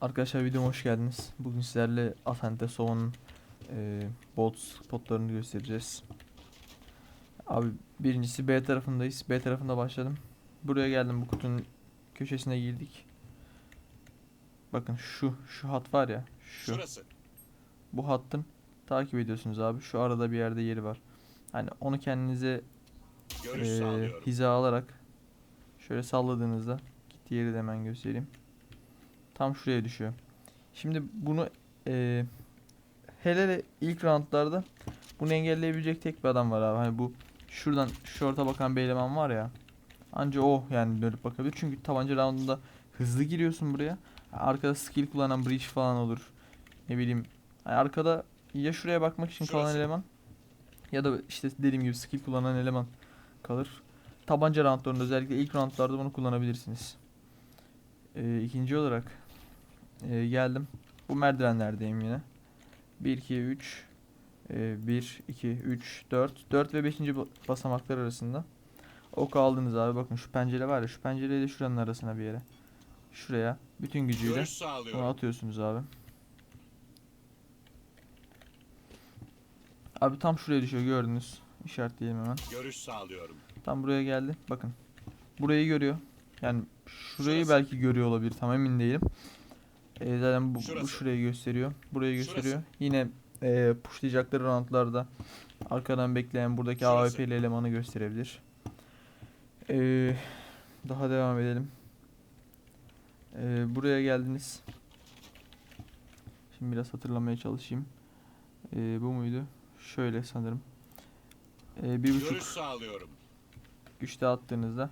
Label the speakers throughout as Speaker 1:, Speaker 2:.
Speaker 1: Arkadaşlar videoma hoş geldiniz. Bugün sizlerle Asante Sova'nın e, bot spotlarını göstereceğiz. Abi birincisi B tarafındayız. B tarafında başladım. Buraya geldim bu kutunun köşesine girdik. Bakın şu şu hat var ya şu
Speaker 2: Şurası.
Speaker 1: bu hattın takip ediyorsunuz abi. Şu arada bir yerde yeri var. Hani onu kendinize
Speaker 2: Görüş
Speaker 1: e, hiza alarak şöyle salladığınızda gittiği yeri de hemen göstereyim. Tam şuraya düşüyor. Şimdi bunu e, hele hele ilk roundlarda bunu engelleyebilecek tek bir adam var abi. Hani bu şuradan şorta bakan bir eleman var ya. Anca o yani dönüp bakabilir. Çünkü tabanca roundunda hızlı giriyorsun buraya. Arkada skill kullanan breach falan olur. Ne bileyim. hani arkada ya şuraya bakmak için kalan
Speaker 2: Şurası.
Speaker 1: eleman ya da işte dediğim gibi skill kullanan eleman kalır. Tabanca roundlarında özellikle ilk roundlarda bunu kullanabilirsiniz. Ee, ikinci olarak e, geldim. Bu merdivenlerdeyim yine. 1 2 3 e, 1 2 3 4 4 ve 5. basamaklar arasında. Ok aldınız abi. Bakın şu pencere var ya şu pencereyle şuranın arasına bir yere. Şuraya bütün gücüyle bunu atıyorsunuz abi. Abi tam şuraya düşüyor gördünüz. İşaretleyelim hemen.
Speaker 2: Görüş sağlıyorum.
Speaker 1: Tam buraya geldi. Bakın. Burayı görüyor. Yani şurayı belki görüyor olabilir. Tam emin değilim. Ee, zaten bu, bu
Speaker 2: Şurası.
Speaker 1: şurayı gösteriyor. Burayı
Speaker 2: Şurası.
Speaker 1: gösteriyor. Yine e, pushlayacakları roundlarda arkadan bekleyen buradaki
Speaker 2: Şurası.
Speaker 1: AWP'li elemanı gösterebilir. Ee, daha devam edelim. Ee, buraya geldiniz. Şimdi biraz hatırlamaya çalışayım. Ee, bu muydu? Şöyle sanırım. Ee, bir buçuk
Speaker 2: Görüş sağlıyorum.
Speaker 1: güçte attığınızda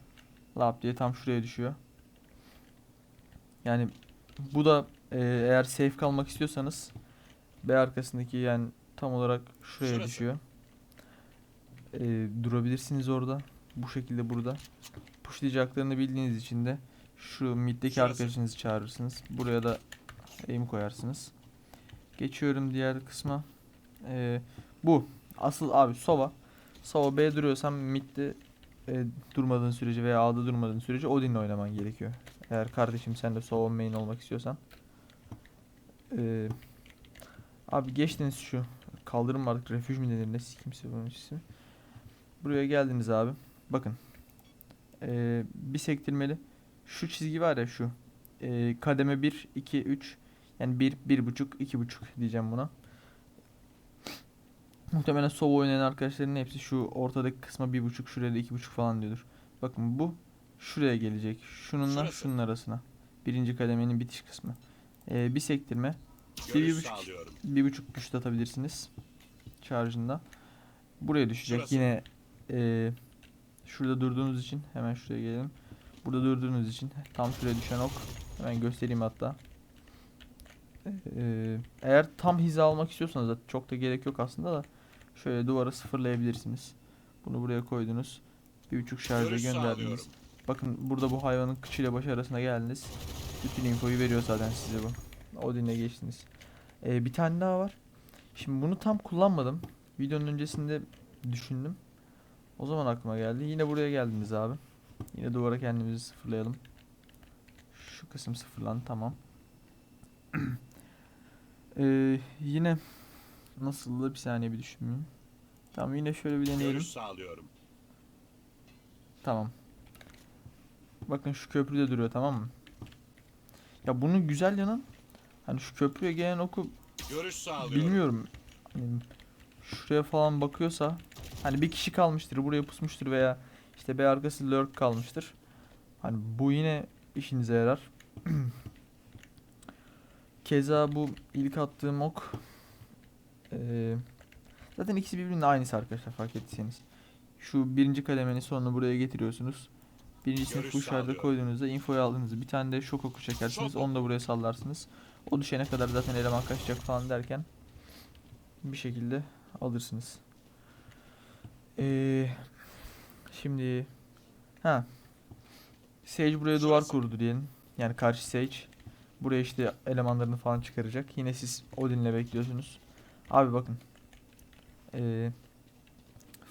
Speaker 1: lap diye tam şuraya düşüyor. Yani bu da e, eğer safe kalmak istiyorsanız B arkasındaki yani tam olarak şuraya
Speaker 2: Şurası.
Speaker 1: düşüyor. E, durabilirsiniz orada. Bu şekilde burada. Pushlayacaklarını bildiğiniz için de şu middeki
Speaker 2: Şurası.
Speaker 1: arkadaşınızı çağırırsınız. Buraya da aim koyarsınız. Geçiyorum diğer kısma. E, bu. Asıl abi Sova. Sova B duruyorsan midde e, durmadığın sürece veya A'da durmadığın sürece Odin'le oynaman gerekiyor. Eğer kardeşim sen de Sova main olmak istiyorsan. Ee, abi geçtiniz şu kaldırım var artık refüj mi denir ne kimse bunun ismi. Buraya geldiniz abi. Bakın. Ee, bir sektirmeli. Şu çizgi var ya şu. Ee, kademe 1, 2, 3. Yani 1, 1.5, 2.5 diyeceğim buna. Muhtemelen Sova oynayan arkadaşların hepsi şu ortadaki kısma 1.5 şuraya da 2.5 falan diyordur. Bakın bu şuraya gelecek. Şununla
Speaker 2: Şurası.
Speaker 1: şunun arasına. Birinci kademenin bitiş kısmı. Ee, bir sektirme. Bir buçuk-. Bir buçuk güç atabilirsiniz. Charge'ında. Buraya düşecek.
Speaker 2: Şurası.
Speaker 1: Yine ee, şurada durduğunuz için hemen şuraya gelelim. Burada durduğunuz için tam şuraya düşen ok. Hemen göstereyim hatta. Ee, eğer tam hiza almak istiyorsanız da çok da gerek yok aslında da şöyle duvara sıfırlayabilirsiniz. Bunu buraya koydunuz. Bir buçuk şarjda
Speaker 2: Görüş
Speaker 1: gönderdiniz. Bakın burada bu hayvanın kıçıyla başı arasına geldiniz. Bütün infoyu veriyor zaten size bu. Odin'le geçtiniz. Ee, bir tane daha var. Şimdi bunu tam kullanmadım. Videonun öncesinde düşündüm. O zaman aklıma geldi. Yine buraya geldiniz abi. Yine duvara kendimizi sıfırlayalım. Şu kısım sıfırlandı tamam. Ee, yine nasıldı bir saniye bir düşüneyim. Tamam yine şöyle bir deneyelim.
Speaker 2: Görüş sağlıyorum.
Speaker 1: Tamam. Bakın şu köprüde duruyor tamam mı? Ya bunun güzel yanı hani şu köprüye gelen oku
Speaker 2: Görüş sağlıyorum.
Speaker 1: bilmiyorum. Hani şuraya falan bakıyorsa hani bir kişi kalmıştır buraya pusmuştur veya işte B arkası lurk kalmıştır. Hani bu yine işinize yarar. Keza bu ilk attığım ok eee, zaten ikisi birbirinin aynısı arkadaşlar fark ettiyseniz. Şu birinci kademenin sonunu buraya getiriyorsunuz. Birincisini
Speaker 2: Görüş
Speaker 1: full şarjda koyduğunuzda infoyu aldığınızda bir tane de şok oku çekersiniz.
Speaker 2: Şok
Speaker 1: Onu da buraya sallarsınız. O düşene kadar zaten eleman kaçacak falan derken bir şekilde alırsınız. Ee, şimdi ha Sage buraya duvar kurdu diyelim. Yani karşı Sage. Buraya işte elemanlarını falan çıkaracak. Yine siz Odin'le bekliyorsunuz. Abi bakın. Ee,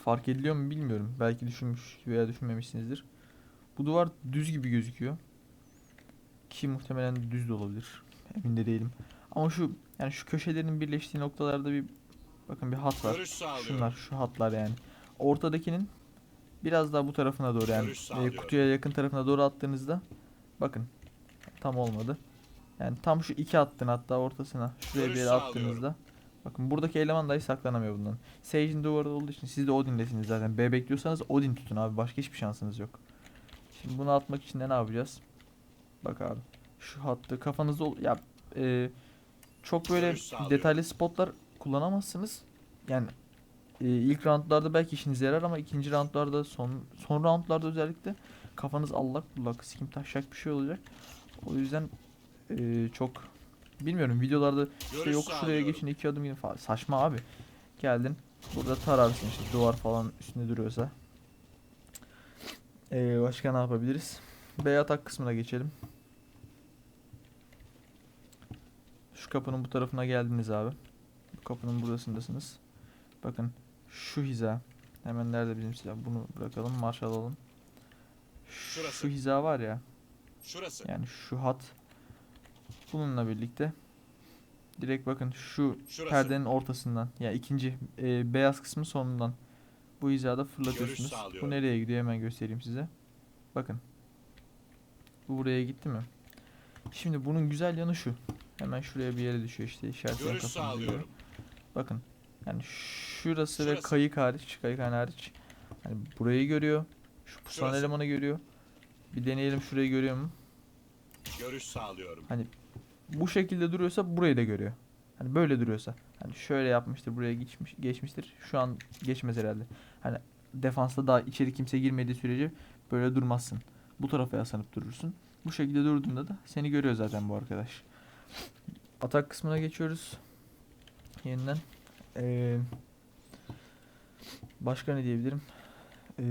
Speaker 1: fark ediliyor mu bilmiyorum. Belki düşünmüş veya düşünmemişsinizdir. Bu duvar düz gibi gözüküyor. Ki muhtemelen düz de olabilir. emin de değilim. Ama şu yani şu köşelerin birleştiği noktalarda bir bakın bir hat var. Şunlar şu hatlar yani. Ortadakinin biraz daha bu tarafına doğru yani e, kutuya yakın tarafına doğru attığınızda bakın tam olmadı. Yani tam şu iki attın hatta ortasına şuraya bir yere attığınızda bakın buradaki eleman dahi saklanamıyor bundan. Sage'in duvarı olduğu için siz de Odin'lesiniz zaten. B bekliyorsanız Odin tutun abi başka hiçbir şansınız yok. Şimdi bunu atmak için de ne yapacağız? Bak abi şu hattı kafanızda ol ya e, çok böyle detaylı spotlar kullanamazsınız. Yani e, ilk roundlarda belki işinize yarar ama ikinci roundlarda son son roundlarda özellikle kafanız allak bullak sikim taşacak bir şey olacak. O yüzden e, çok bilmiyorum videolarda işte yok şuraya geçin iki adım gidin falan saçma abi. Geldin burada tararsın işte duvar falan üstünde duruyorsa. E, başka ne yapabiliriz? B atak kısmına geçelim. Şu kapının bu tarafına geldiniz abi. Bu kapının burasındasınız. Bakın şu hiza. Hemen nerede bizim silah? Bunu bırakalım. Marş alalım. Şu
Speaker 2: Şurası.
Speaker 1: hiza var ya.
Speaker 2: Şurası.
Speaker 1: Yani şu hat. Bununla birlikte. Direkt bakın şu
Speaker 2: Şurası.
Speaker 1: perdenin ortasından. Ya ikinci e, beyaz kısmı sonundan. Bu hizada fırlatıyorsunuz. Bu nereye gidiyor hemen göstereyim size. Bakın. Bu buraya gitti mi? Şimdi bunun güzel yanı şu. Hemen şuraya bir yere düşüyor işte kafanızı görüyor.
Speaker 2: sağlıyorum.
Speaker 1: Bakın. Yani şurası, ve
Speaker 2: Şurası.
Speaker 1: kayık hariç, kayık hariç. Hani burayı görüyor. Şu pusan elemanı görüyor. Bir deneyelim şurayı görüyor mu?
Speaker 2: Görüş sağlıyorum.
Speaker 1: Bu şekilde duruyorsa burayı da görüyor. Hani böyle duruyorsa. Hani şöyle yapmıştır buraya geçmiş geçmiştir. Şu an geçmez herhalde. Hani defansta daha içeri kimse girmediği sürece böyle durmazsın. Bu tarafa yaslanıp durursun. Bu şekilde durduğunda da seni görüyor zaten bu arkadaş. Atak kısmına geçiyoruz. Yeniden. Ee, başka ne diyebilirim? Ee,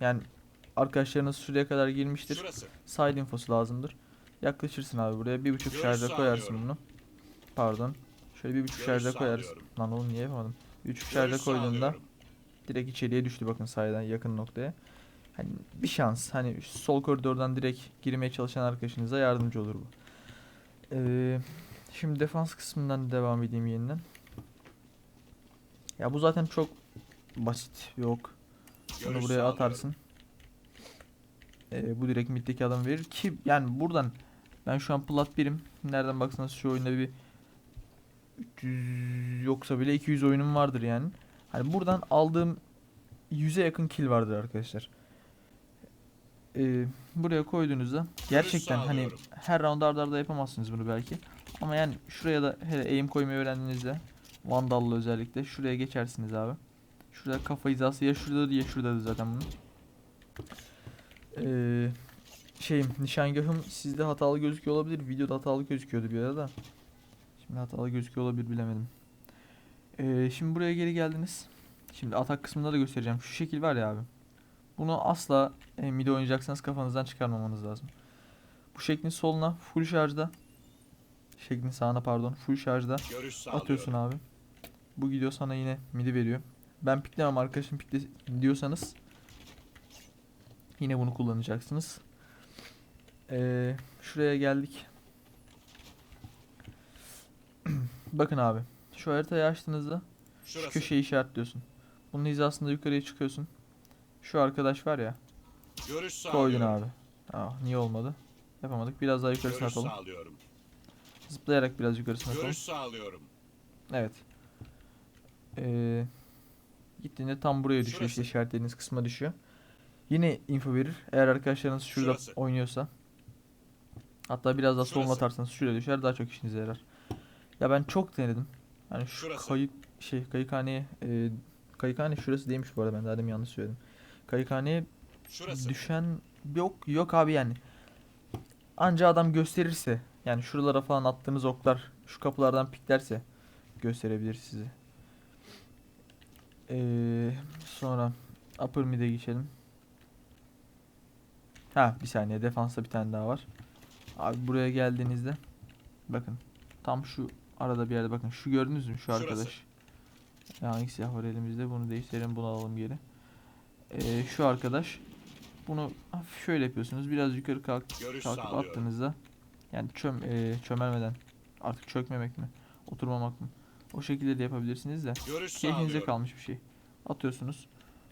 Speaker 1: yani arkadaşlarınız şuraya kadar girmiştir
Speaker 2: Şurası.
Speaker 1: side infosu lazımdır. Yaklaşırsın abi buraya. Bir buçuk şarja koyarsın bunu. Pardon. Şöyle bir buçuk şarja koyarsın. Lan oğlum niye yapamadım? Bir buçuk şarja koyduğunda. Direkt içeriye düştü bakın sayeden yakın noktaya. Hani bir şans. Hani sol koridordan direkt girmeye çalışan arkadaşınıza yardımcı olur bu. Ee, şimdi defans kısmından devam edeyim yeniden. Ya bu zaten çok basit. Yok. Bunu buraya atarsın. Ee, bu direkt middeki adam verir ki yani buradan ben şu an plat birim. Nereden baksanız şu oyunda bir 300 yoksa bile 200 oyunum vardır yani. Hani buradan aldığım 100'e yakın kill vardır arkadaşlar. Ee, buraya koyduğunuzda gerçekten hani her round arda arda yapamazsınız bunu belki. Ama yani şuraya da hele aim koymayı öğrendiğinizde Vandal'la özellikle şuraya geçersiniz abi. Şurada kafa hizası ya şurada ya şurada zaten bunun. Ee, şeyim nişangahım sizde hatalı gözüküyor olabilir. Videoda hatalı gözüküyordu bir arada. Şimdi hatalı gözüküyor olabilir bilemedim. Ee, şimdi buraya geri geldiniz. Şimdi atak kısmında da göstereceğim. Şu şekil var ya abi. Bunu asla e, mid oynayacaksanız kafanızdan çıkarmamanız lazım. Bu şeklin soluna full şarjda. Şeklin sağına pardon full şarjda atıyorsun abi. Bu gidiyor sana yine midi veriyor. Ben piklemem arkadaşım pikle diyorsanız yine bunu kullanacaksınız. Ee, şuraya geldik. Bakın abi. Şu haritayı açtığınızda şu
Speaker 2: Şurası.
Speaker 1: köşeyi işaretliyorsun. Bunun hizasında yukarıya çıkıyorsun. Şu arkadaş var ya.
Speaker 2: Görüş.
Speaker 1: Koydun abi. Ah niye olmadı? Yapamadık. Biraz daha yukarısına
Speaker 2: Görüş
Speaker 1: atalım.
Speaker 2: sağlıyorum.
Speaker 1: Zıplayarak biraz yukarısına atalım.
Speaker 2: Görüş sağlıyorum.
Speaker 1: Evet. Ee, gittiğinde tam buraya düşüyor işte
Speaker 2: Şurası.
Speaker 1: işaretlediğiniz kısma düşüyor. Yine info verir. Eğer arkadaşlarınız şurada
Speaker 2: Şurası.
Speaker 1: oynuyorsa. Hatta biraz daha
Speaker 2: Şurası.
Speaker 1: atarsanız şuraya düşer daha çok işinize yarar. Ya ben çok denedim. Hani şu
Speaker 2: Şurası.
Speaker 1: kayık şey kayıkhaneye e, kayıkhane şurası değilmiş bu arada ben daha demin yanlış söyledim. Kayıkhaneye
Speaker 2: Şurası.
Speaker 1: düşen yok yok abi yani. Anca adam gösterirse yani şuralara falan attığınız oklar şu kapılardan piklerse gösterebilir sizi. Ee, sonra upper mid'e geçelim. Ha bir saniye defansta bir tane daha var. Abi buraya geldiğinizde bakın tam şu arada bir yerde bakın şu gördünüz mü şu
Speaker 2: Şurası.
Speaker 1: arkadaş. Yani silah var elimizde bunu değiştirelim bunu alalım geri. Ee, şu arkadaş bunu hafif şöyle yapıyorsunuz biraz yukarı kalk
Speaker 2: Görüş
Speaker 1: kalkıp
Speaker 2: sağlıyorum.
Speaker 1: attığınızda Yani çöm e, çömelmeden artık çökmemek mi? Oturmamak mı? O şekilde de yapabilirsiniz de.
Speaker 2: Görüş
Speaker 1: Keyfinize kalmış bir şey. Atıyorsunuz.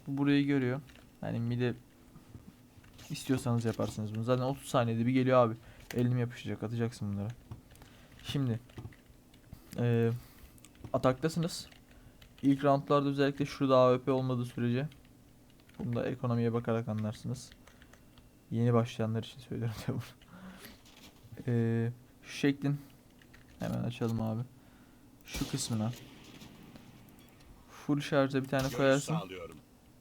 Speaker 1: Bu burayı görüyor. Yani mide istiyorsanız yaparsınız bunu. Zaten 30 saniyede bir geliyor abi. Elim yapışacak. Atacaksın bunları. Şimdi eee ataktasınız. İlk roundlarda özellikle şurada AWP olmadığı sürece bunu da ekonomiye bakarak anlarsınız. Yeni başlayanlar için söylüyorum tabi bunu. Eee, şu şeklin hemen açalım abi. Şu kısmına full şarja bir tane koyarsın.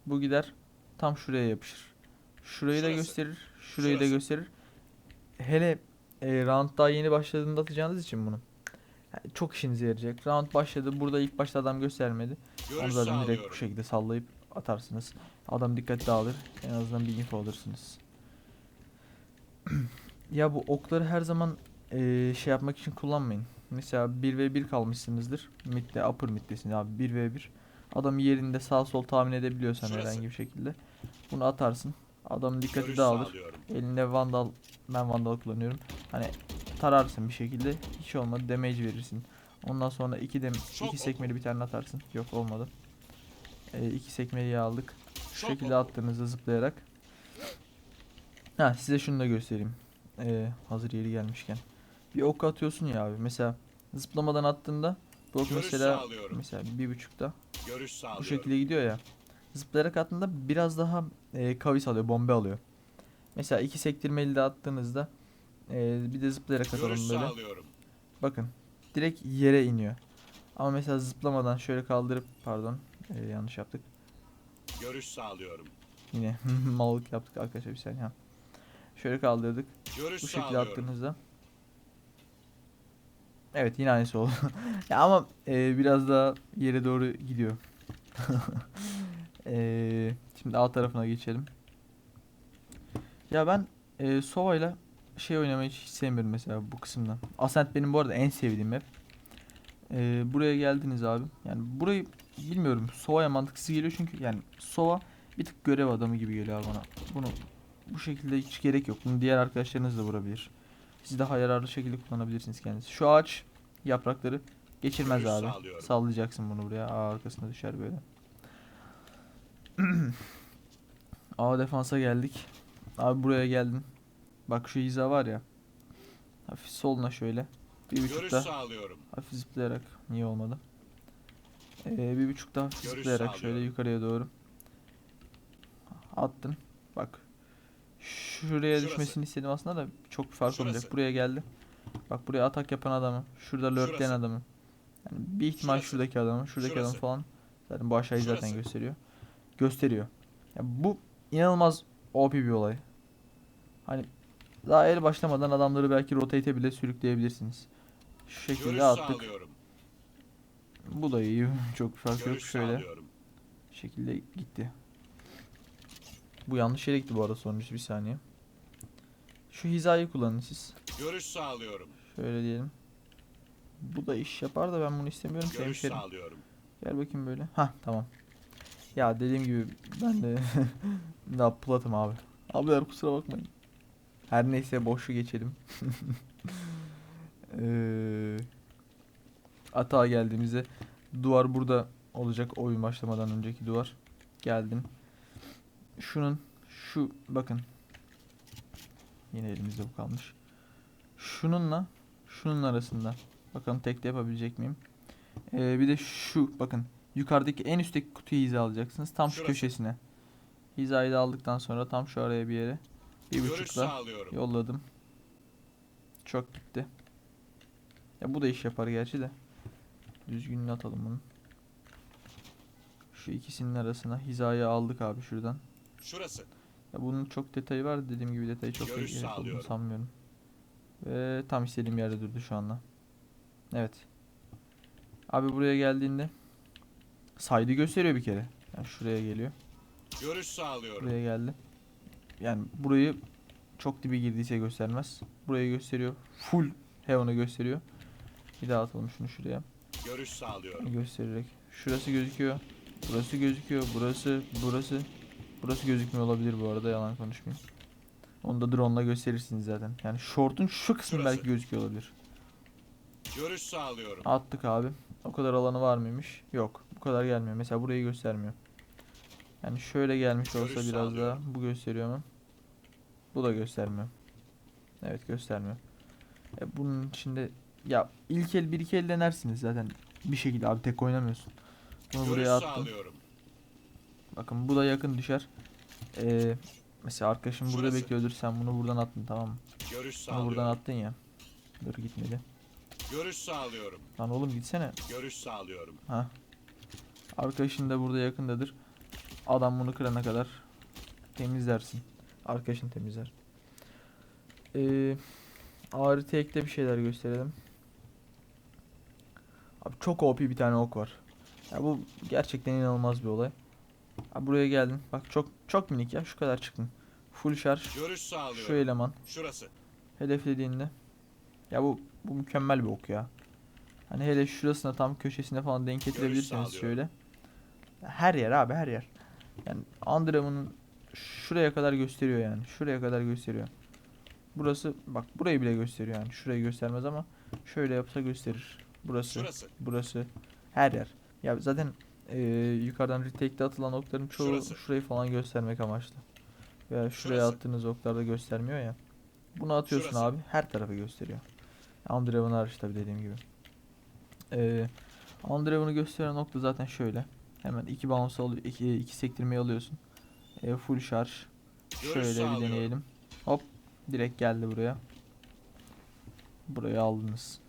Speaker 1: Bu gider tam şuraya yapışır. Şurayı da
Speaker 2: Şurası.
Speaker 1: gösterir. Şurayı da
Speaker 2: Şurası.
Speaker 1: gösterir. Hele e, round daha yeni başladığında atacağınız için bunu. Çok işinize yarayacak. Round başladı. Burada ilk başta adam göstermedi. Onu zaten direkt bu şekilde sallayıp atarsınız. Adam dikkat dağılır. En azından bir info alırsınız. ya bu okları her zaman eee, şey yapmak için kullanmayın. Mesela 1v1 kalmışsınızdır. Mid'de, upper mid'desiniz abi 1v1. Adam yerinde sağ sol tahmin edebiliyorsan
Speaker 2: Şurası.
Speaker 1: herhangi bir şekilde. Bunu atarsın. Adamın dikkati
Speaker 2: Görüş
Speaker 1: dağılır. Elinde vandal, ben vandal kullanıyorum. Hani tararsın bir şekilde. Hiç olmadı damage verirsin. Ondan sonra iki dem iki sekmeli bir tane atarsın. Yok olmadı. Ee, iki sekmeliyi aldık. Şu şekilde attığınızda zıplayarak. Ha size şunu da göstereyim. Ee, hazır yeri gelmişken. Bir ok atıyorsun ya abi. Mesela zıplamadan attığında bu ok
Speaker 2: Görüş
Speaker 1: mesela
Speaker 2: sağlıyorum.
Speaker 1: mesela bir buçukta
Speaker 2: Görüş
Speaker 1: bu şekilde gidiyor ya. Zıplayarak attığında biraz daha e, kavis alıyor, bombe alıyor. Mesela iki sektirmeli de attığınızda e, bir de zıplayarak atalım böyle. Bakın direkt yere iniyor. Ama mesela zıplamadan şöyle kaldırıp pardon e, yanlış yaptık.
Speaker 2: Görüş sağlıyorum.
Speaker 1: Yine mallık yaptık arkadaşlar bir saniye. Şöyle kaldırdık.
Speaker 2: Görüş
Speaker 1: Bu şekilde
Speaker 2: sağlıyorum.
Speaker 1: attığınızda. Evet yine aynısı oldu. ya ama e, biraz daha yere doğru gidiyor. E, şimdi alt tarafına geçelim. Ya ben e, Sova ile şey oynamayı hiç sevmiyorum mesela bu kısımdan. Ascent benim bu arada en sevdiğim map. E, buraya geldiniz abi. Yani burayı bilmiyorum. Sova'ya mantıksız geliyor çünkü yani Sova bir tık görev adamı gibi geliyor abi bana. Bunu bu şekilde hiç gerek yok. Bunu diğer arkadaşlarınız da vurabilir. Siz daha yararlı şekilde kullanabilirsiniz kendinizi. Şu ağaç yaprakları geçirmez abi. Sallayacaksın bunu buraya. Aa, arkasına düşer böyle. A defansa geldik. Abi buraya geldin. Bak şu hiza var ya. Hafif soluna şöyle. Bir
Speaker 2: Görüş
Speaker 1: buçukta
Speaker 2: sağlıyorum.
Speaker 1: hafif zıplayarak. Niye olmadı? Ee, bir buçukta hafif
Speaker 2: Görüş
Speaker 1: zıplayarak şöyle yukarıya doğru. Attın. Bak. Şuraya
Speaker 2: Şurası.
Speaker 1: düşmesini istedim aslında da çok bir fark olmayacak.
Speaker 2: Şurası.
Speaker 1: Buraya geldi. Bak buraya atak yapan adamı. Şurada lurkleyen adamı. Yani bir ihtimal
Speaker 2: Şurası.
Speaker 1: şuradaki adamı. Şuradaki
Speaker 2: Şurası.
Speaker 1: falan. Zaten bu aşağıyı zaten
Speaker 2: Şurası.
Speaker 1: gösteriyor. Gösteriyor. Ya bu inanılmaz OP bir olay. Hani daha el başlamadan adamları belki rotate'e bile sürükleyebilirsiniz. Şu şekilde
Speaker 2: Görüş
Speaker 1: attık.
Speaker 2: sağlıyorum.
Speaker 1: Bu da iyi. Çok fark yok. Şöyle
Speaker 2: sağlıyorum.
Speaker 1: şekilde gitti. Bu yanlış yere gitti bu arada sonuncusu bir saniye. Şu hizayı kullanın siz.
Speaker 2: Görüş sağlıyorum.
Speaker 1: Şöyle diyelim. Bu da iş yapar da ben bunu istemiyorum
Speaker 2: Görüş
Speaker 1: hemşerim.
Speaker 2: sağlıyorum.
Speaker 1: Gel bakayım böyle. Ha tamam. Ya dediğim gibi ben de daha platım abi. Abiler kusura bakmayın. Her neyse boşu geçelim. Eee atağa geldiğimizde duvar burada olacak oyun başlamadan önceki duvar. Geldim. Şunun şu bakın. Yine elimizde bu kalmış. Şununla şunun arasında. Bakalım tekte yapabilecek miyim? Ee, bir de şu bakın yukarıdaki en üstteki kutuyu hizalayacaksınız tam şu
Speaker 2: Şurası.
Speaker 1: köşesine. Hizayı da aldıktan sonra tam şu araya bir yere bir
Speaker 2: Görüş
Speaker 1: buçukla
Speaker 2: sağlıyorum.
Speaker 1: yolladım. Çok gitti. Ya bu da iş yapar gerçi de. Düzgününü atalım bunu. Şu ikisinin arasına hizayı aldık abi şuradan.
Speaker 2: Şurası.
Speaker 1: Ya bunun çok detayı var dediğim gibi detayı çok
Speaker 2: Görüş
Speaker 1: gerek olduğunu sanmıyorum. Ve tam istediğim yerde durdu şu anda. Evet. Abi buraya geldiğinde saydı gösteriyor bir kere. Yani şuraya geliyor.
Speaker 2: Görüş sağlıyorum.
Speaker 1: Buraya geldi. Yani burayı çok dibi girdiyse göstermez. Burayı gösteriyor. Full Heaven'ı gösteriyor. Bir daha atalım şunu şuraya.
Speaker 2: Görüş sağlıyorum.
Speaker 1: Göstererek. Şurası gözüküyor. Burası gözüküyor. Burası, burası. Burası gözükmüyor olabilir bu arada yalan konuşmayayım. Onu da drone ile gösterirsiniz zaten. Yani short'un şu kısmı
Speaker 2: Şurası.
Speaker 1: belki gözüküyor olabilir.
Speaker 2: Görüş sağlıyorum.
Speaker 1: Attık abi. O kadar alanı var mıymış? Yok. Bu kadar gelmiyor. Mesela burayı göstermiyor. Yani şöyle gelmiş olsa
Speaker 2: Görüş
Speaker 1: biraz daha bu gösteriyor mu? Bu da göstermiyor. Evet göstermiyor. E bunun içinde ya ilk el bir iki el denersiniz zaten. Bir şekilde abi tek oynamıyorsun. Bunu
Speaker 2: Görüş
Speaker 1: buraya attım.
Speaker 2: sağlıyorum.
Speaker 1: Bakın bu da yakın düşer. Ee, mesela arkadaşım burada
Speaker 2: Şurası.
Speaker 1: bekliyordur. Sen bunu buradan attın tamam mı?
Speaker 2: Görüş
Speaker 1: Bunu buradan
Speaker 2: sağlıyorum.
Speaker 1: attın ya. Dur gitmedi.
Speaker 2: Görüş sağlıyorum.
Speaker 1: Lan oğlum gitsene.
Speaker 2: Görüş sağlıyorum.
Speaker 1: Ha. Arkadaşın da burada yakındadır. Adam bunu kırana kadar temizlersin. Arkadaşın temizler. Ee, ağrı tekte bir şeyler gösterelim. Abi çok OP bir tane ok var. Ya bu gerçekten inanılmaz bir olay. Abi buraya geldin. Bak çok çok minik ya şu kadar çıktın. Full şarj.
Speaker 2: Görüş sağlıyorum.
Speaker 1: Şu eleman.
Speaker 2: Şurası.
Speaker 1: Hedeflediğinde. Ya bu bu mükemmel bir ok ya. Hani hele şurasına tam köşesine falan denk getirebilirseniz şöyle. Her yer abi her yer. Yani Andrem'in şuraya kadar gösteriyor yani. Şuraya kadar gösteriyor. Burası bak burayı bile gösteriyor yani. Şurayı göstermez ama şöyle yapsa gösterir. Burası,
Speaker 2: Şurası.
Speaker 1: burası her yer. Ya zaten eee, yukarıdan retake'de atılan okların çoğu
Speaker 2: Şurası.
Speaker 1: şurayı falan göstermek amaçlı. Veya şuraya
Speaker 2: Şurası.
Speaker 1: attığınız oklar da göstermiyor ya. Bunu atıyorsun
Speaker 2: Şurası.
Speaker 1: abi her tarafı gösteriyor. Andrev'in hariç tabi dediğim gibi. Ee, Andrev'ini gösteren nokta zaten şöyle. Hemen iki bounce alıyor, iki, iki sektirmeyi alıyorsun. Ee, full şarj. Şöyle bir deneyelim. Hop direkt geldi buraya. Buraya aldınız.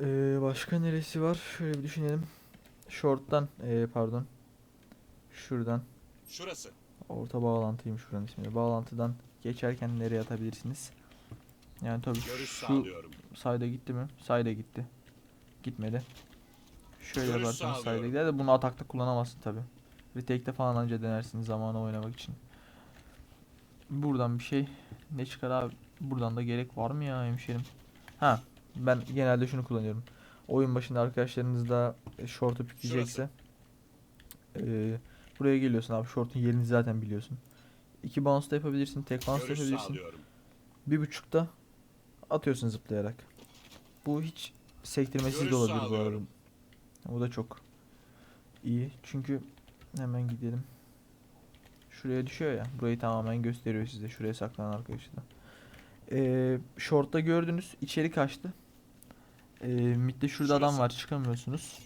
Speaker 1: Ee, başka neresi var? Şöyle bir düşünelim. Short'tan ee, pardon. Şuradan
Speaker 2: Şurası.
Speaker 1: Orta bağlantıymış şuranın ismi. Bağlantıdan geçerken nereye atabilirsiniz? Yani tabii
Speaker 2: Görüş
Speaker 1: şu sayda gitti mi? Sayda gitti. Gitmedi. Şöyle
Speaker 2: Görüş
Speaker 1: yaparsanız sayda gider de bunu atakta kullanamazsın tabi. Retake'de falan anca denersiniz zamanı oynamak için. Buradan bir şey ne çıkar abi? Buradan da gerek var mı ya hemşerim? Ha ben genelde şunu kullanıyorum. Oyun başında arkadaşlarınız da e, short'u pikleyecekse e, buraya geliyorsun abi short'un yerini zaten biliyorsun. İki bounce da yapabilirsin, tek bounce da yapabilirsin.
Speaker 2: sağlıyorum.
Speaker 1: Bir buçukta atıyorsun zıplayarak. Bu hiç sektirmesiz de olabilir bu arada. Bu da çok iyi. Çünkü hemen gidelim. Şuraya düşüyor ya. Burayı tamamen gösteriyor size. Şuraya saklanan arkadaşı da. Ee, short'ta gördünüz. içeri kaçtı. Ee, midde şurada adam var. Çıkamıyorsunuz.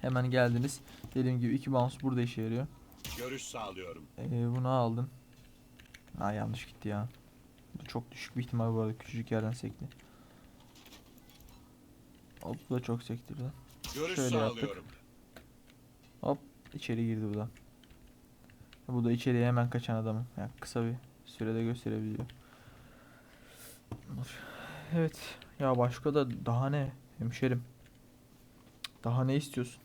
Speaker 1: Hemen geldiniz. Dediğim gibi iki bounce burada işe yarıyor.
Speaker 2: Görüş sağlıyorum.
Speaker 1: Ee, bunu aldın. Ha yanlış gitti ya. Bu çok düşük bir ihtimal bu arada küçücük yerden sekti. Hop bu da çok sektirdi.
Speaker 2: Görüş
Speaker 1: Şöyle yaptık.
Speaker 2: sağlıyorum.
Speaker 1: Hop içeri girdi bu da. Bu da içeriye hemen kaçan adamı. Yani kısa bir sürede gösterebiliyor. Evet. Ya başka da daha ne hemşerim? Daha ne istiyorsun?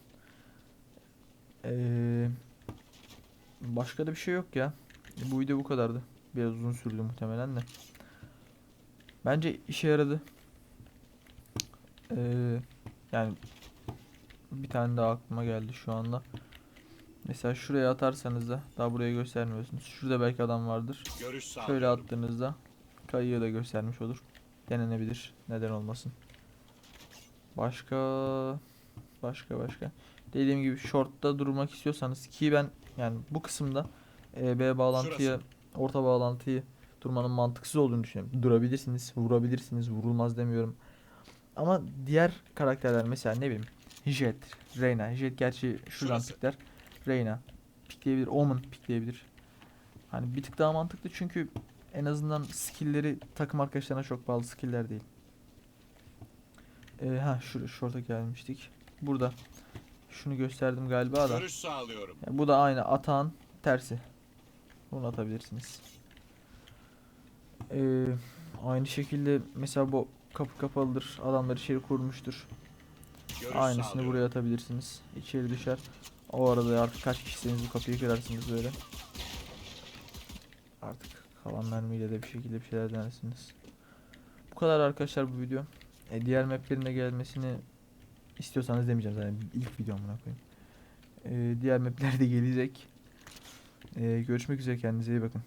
Speaker 1: Ee, başka da bir şey yok ya. Bu video bu kadardı. Biraz uzun sürdü muhtemelen de. Bence işe yaradı. Ee, yani bir tane daha aklıma geldi şu anda. Mesela şuraya atarsanız da daha buraya göstermiyorsunuz. Şurada belki adam vardır. Şöyle attığınızda kayığı da göstermiş olur. Denenebilir. Neden olmasın. Başka başka başka. Dediğim gibi short'ta durmak istiyorsanız ki ben yani bu kısımda e, B bağlantıyı orta bağlantıyı durmanın mantıksız olduğunu düşünüyorum. Durabilirsiniz, vurabilirsiniz, vurulmaz demiyorum. Ama diğer karakterler mesela ne bileyim Jet, Reyna. Jet gerçi şuradan
Speaker 2: Şurası.
Speaker 1: pikler. Reyna pikleyebilir, Omen pikleyebilir. Hani bir tık daha mantıklı çünkü en azından skill'leri takım arkadaşlarına çok bağlı skill'ler değil. Ee, ha şu şorta gelmiştik. Burada şunu gösterdim galiba da.
Speaker 2: Görüş sağlıyorum.
Speaker 1: Ya bu da aynı atağın tersi. Bunu atabilirsiniz. Ee, aynı şekilde mesela bu kapı kapalıdır. Adamlar içeri kurmuştur.
Speaker 2: Görüş
Speaker 1: Aynısını
Speaker 2: sağlıyorum.
Speaker 1: buraya atabilirsiniz. İçeri düşer. O arada artık kaç kişiseniz bu kapıyı kırarsınız böyle. Artık kalan mermiyle de bir şekilde bir şeyler denersiniz. Bu kadar arkadaşlar bu video. E, diğer maplerin de gelmesini istiyorsanız demeyeceğim zaten ilk videom buna koyayım. E, diğer mapler de gelecek. E, görüşmek üzere kendinize iyi bakın.